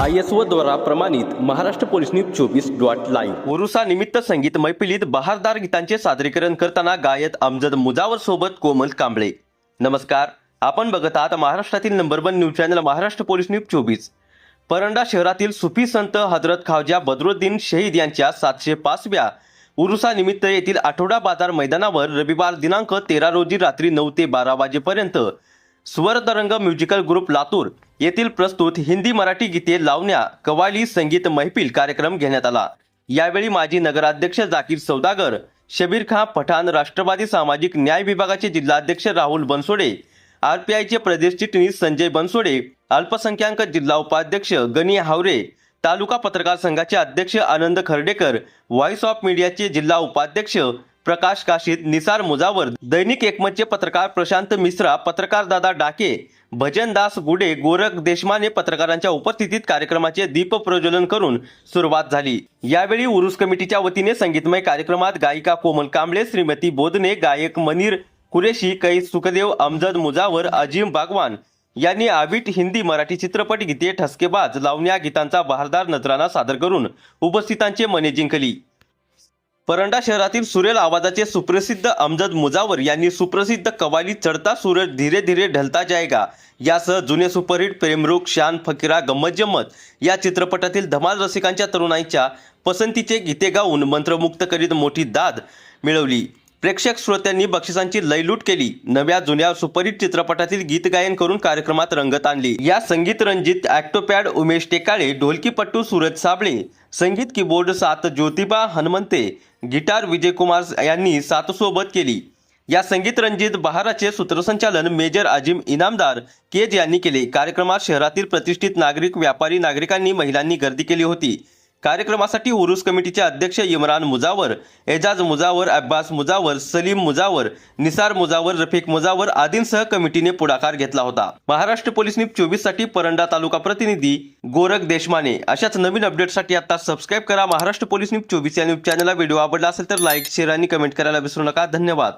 I S O द्वारा प्रमाणित Maharashtra police news चोवीस डॉट लाईव्ह. उरुसा निमित्त संगीत मैफिलीत बहारदार गीतांचे सादरीकरण करताना गायत अमजद मुजावर सोबत कोमल कांबळे. नमस्कार आपण बघत आहात महाराष्ट्रातील number one news channel Maharashtra police news चोवीस. परंडा शहरातील सुफी संत हजरत खावजा बदरुद्दीन शहीद यांच्या सातशे पाचव्या उरुसा निमित्त येथील आठवडा बाजार मैदानावर रविवार दिनांक तेरा रोजी रात्री नऊ ते बारा वाजेपर्यंत स्वरतरंग म्युझिकल ग्रुप लातूर येथील प्रस्तुत हिंदी मराठी गीते लावण्या कवाली संगीत मैफिल कार्यक्रम घेण्यात आला. यावेळी माजी नगराध्यक्ष जाकीर सौदागर शबीर खां पठाण राष्ट्रवादी सामाजिक न्याय विभागाचे जिल्हाध्यक्ष राहुल बनसोडे आरपीआयचे प्रदेश चिटणीस संजय बनसोडे अल्पसंख्याक जिल्हा उपाध्यक्ष गणी हावरे तालुका पत्रकार संघाचे अध्यक्ष आनंद खर्डेकर व्हॉइस ऑफ मीडियाचे जिल्हा उपाध्यक्ष प्रकाश काशीद निसार मुजावर दैनिक एकमतचे पत्रकार प्रशांत मिश्रा पत्रकार दादा डाके भजनदास गुडे गोरख देशमाने पत्रकारांच्या उपस्थितीत कार्यक्रमाचे दीप प्रज्वलन करून सुरुवात झाली. यावेळी उरुस कमिटीच्या वतीने संगीतमय कार्यक्रमात गायिका कोमल कांबळे श्रीमती बोधने गायक मनीर कुरेशी कैस सुखदेव अमजद मुजावर अजिम बागवान यांनी आबिट हिंदी मराठी चित्रपट गीते ठसकेबाज लावण्या गीतांचा बहारदार नजराना सादर करून उपस्थितांचे मने जिंकली. परंडा शहरातील सुरेल आवाजाचे सुप्रसिद्ध अमजद मुजावर यांनी सुप्रसिद्ध कवाली चढता सूरज धीरे धीरे ढलता जाएगा यासह जुने सुपरहिट प्रेमरूख शान फकीरा गम्मत जम्मत या चित्रपटातील धमाल रसिकांच्या तरुणाईच्या पसंतीचे गीते गाऊन मंत्रमुक्त करीत मोठी दाद मिळवली. प्रेक्षक श्रोत्यांनी बक्षिसांची लयलूट केली. नव्या जुन्या सुपरहिट चित्रपटातील गीत गायन करून कार्यक्रमात रंगत आणली. या संगीत रंजित ॲक्टोपॅड उमेश टेकाळे ढोलकीपट्टू सूरज साबळे संगीत कीबोर्ड सात ज्योतिबा हनुमंते गिटार विजयकुमार यांनी साथसोबत केली. या संगीत रंजित बहाराचे सूत्रसंचालन मेजर अजिम इनामदार केज यांनी केले. कार्यक्रमात शहरातील प्रतिष्ठित नागरिक व्यापारी नागरिकांनी महिलांनी गर्दी केली होती. कार्यक्रमासाठी उरुस कमिटीचे अध्यक्ष इम्रान मुजावर एजाज मुजावर अब्बास मुजावर सलीम मुजावर निसार मुजावर रफिक मुजावर आदींसह कमिटीने पुढाकार घेतला होता. महाराष्ट्र पोलीस न्यूज चोवीससाठी परंडा तालुका प्रतिनिधी गोरख देशमाने. अशाच नवीन अपडेटसाठी आता सबस्क्राईब करा महाराष्ट्र पोलीस न्यूज चोवीस या न्यूज चॅनलला. व्हिडिओ आवडला असेल तर लाईक शेअर आणि कमेंट करायला विसरू नका. धन्यवाद.